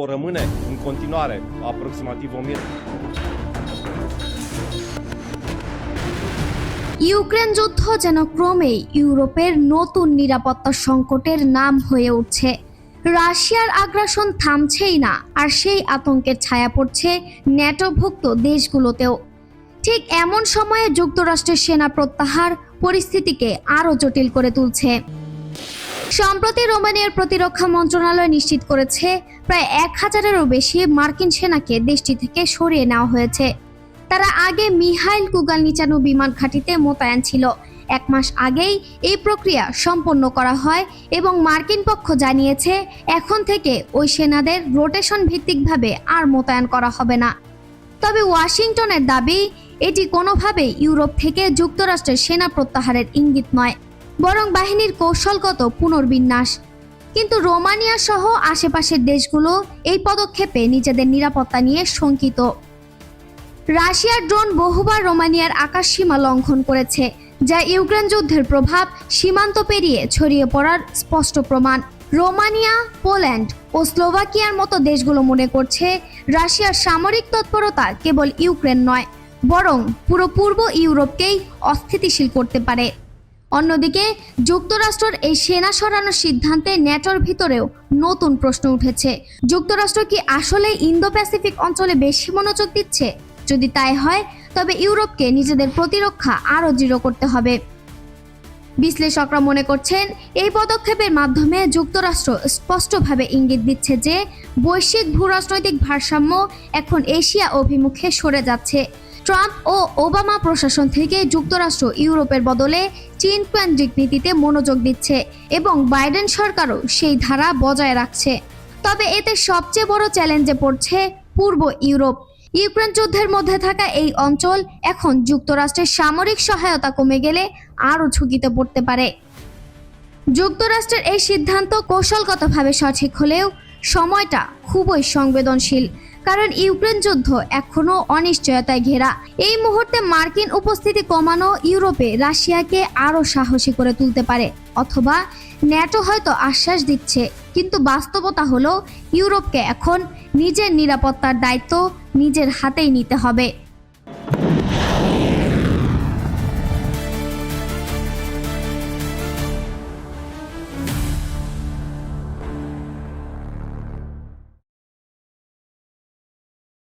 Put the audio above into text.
vor rămâne în continuare aproximativ 1000 Ukraine যুদ্ধ যেন ক্রমেই ইউরোপের নতুন নিরাপত্তা সংকটের নাম হয়ে উঠছে। রাশিয়ার আগ্রাসন থামছেই না, আর সেই আতঙ্কের ছায়া পড়ছে ন্যাটোভুক্ত দেশগুলোতেও। ঠিক এমন সময়ে যুক্তরাষ্ট্রের সেনা প্রত্যাহার পরিস্থিতিকে আরও জটিল করে তুলছে। সম্প্রতি রোমানিয়ার প্রতিরক্ষা মন্ত্রণালয় নিশ্চিত করেছে, প্রায় এক হাজারেরও বেশি মার্কিন সেনাকে দেশটি থেকে সরিয়ে নেওয়া হয়েছে। তারা আগে মিহাইল কুগালনিচানু বিমান ঘাঁটিতে মোতায়েন ছিল। এক মাস আগেই এই প্রক্রিয়া সম্পন্ন করা হয় এবং মার্কিন পক্ষ জানিয়েছে, এখন থেকে ওই সেনাদের রোটেশন ভিত্তিকভাবে আর মোতায়েন করা হবে না। তবে ওয়াশিংটনের দাবি, এটি কোনোভাবেই ইউরোপ থেকে যুক্তরাষ্ট্রের সেনা প্রত্যাহারের ইঙ্গিত নয়। বরং বাহিনীর কৌশলগত পুনর্বিন্যাস। কিন্তু রোমানিয়া সহ আশেপাশের দেশগুলো এই পদক্ষেপে নিজেদের নিরাপত্তা নিয়ে শঙ্কিত। রাশিয়ার ড্রোন বহুবার রোমানিয়ার আকাশ সীমা লঙ্ঘন করেছে, যা ইউক্রেন যুদ্ধের প্রভাব সীমান্ত পেরিয়ে ছড়িয়ে পড়ার স্পষ্ট প্রমাণ। রোমানিয়া, পোল্যান্ড ও স্লোভাকিয়ার মতো দেশগুলো মনে করছে রাশিয়ার সামরিক তৎপরতা কেবল ইউক্রেন নয়, বরং পুরো পূর্ব ইউরোপকেই অস্থিতিশীল করতে পারে। অন্যদিকে, যুক্তরাষ্ট্রের এই সেনা সরানোর সিদ্ধান্তে ন্যাটোর ভিতরেও নতুন প্রশ্ন উঠেছে। যুক্তরাষ্ট্র কি আসলে ইন্দো প্যাসিফিক অঞ্চলে বেশি মনোযোগ দিচ্ছে? যদি তাই হয়, তবে ইউরোপকে নিজেদের প্রতিরক্ষা আরও দৃঢ় করতে হবে। বিশ্লেষকরা মনে করছেন, এই পদক্ষেপের মাধ্যমে যুক্তরাষ্ট্র স্পষ্টভাবে ইঙ্গিত দিচ্ছে যে, বৈশ্বিক ভূরাজনৈতিক ভারসাম্য এখন এশিয়া অভিমুখে সরে যাচ্ছে। ট্রাম্প ও ওবামা প্রশাসন থেকে যুক্তরাষ্ট্র ইউরোপের বদলে চীন কেন্দ্রিক নীতিতে মনোযোগ দিচ্ছে এবং বাইডেন সরকারও সেই ধারা বজায় রাখছে। তবে এতে সবচেয়ে বড় চ্যালেঞ্জে পড়ছে পূর্ব ইউরোপ। ইউক্রেন যুদ্ধের মধ্যে থাকা এই অঞ্চল এখন যুক্তরাষ্ট্রের সামরিক সহায়তা কমে গেলে আরও ঝুঁকিতে পড়তে পারে। যুক্তরাষ্ট্রের এই সিদ্ধান্ত কৌশলগতভাবে সঠিক হলেও সময়টা খুবই সংবেদনশীল। কারণ ইউক্রেন যুদ্ধ এখনও অনিশ্চয়তায় ঘেরা। এই মুহূর্তে মার্কিন উপস্থিতি কমানো ইউরোপে রাশিয়াকে আরও সাহসী করে তুলতে পারে, অথবা ন্যাটো হয়তো আশ্বাস দিচ্ছে, কিন্তু বাস্তবতা হলো ইউরোপকে এখন নিজের নিরাপত্তার দায়িত্ব নিজের হাতেই নিতে হবে।